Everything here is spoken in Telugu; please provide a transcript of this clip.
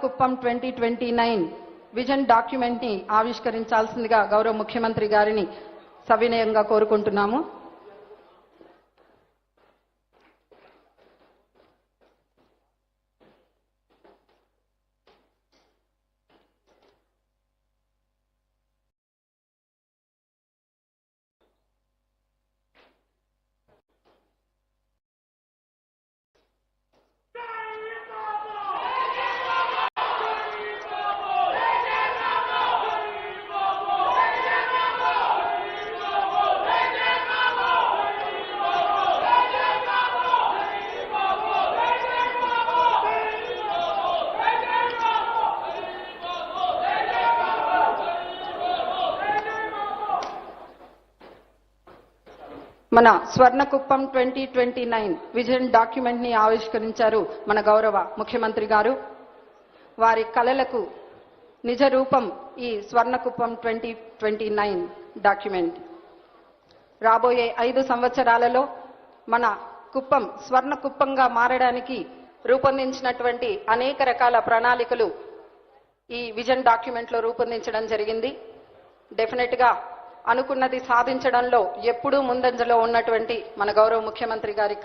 Kuppam twenty twenty nine vision డాక్యుమెంట్ని ఆవిష్కరించాల్సిందిగా గౌరవ ముఖ్యమంత్రి గారిని సవినయంగా కోరుకుంటున్నాము. మన Swarnakuppam twenty twenty nine vision డాక్యుమెంట్ని ఆవిష్కరించారు మన గౌరవ ముఖ్యమంత్రి గారు. వారి కళలకు నిజ రూపం ఈ Swarnakuppam twenty twenty nine document. రాబోయే ఐదు సంవత్సరాలలో మన కుప్పం స్వర్ణ కుప్పంగా మారడానికి రూపొందించినటువంటి అనేక రకాల ప్రణాళికలు ఈ విజన్ డాక్యుమెంట్లో రూపొందించడం జరిగింది. డెఫినెట్గా అనుకున్నది సాధించడంలో ఎప్పుడూ ముందంజలో ఉన్నటువంటి మన గౌరవ ముఖ్యమంత్రి గారి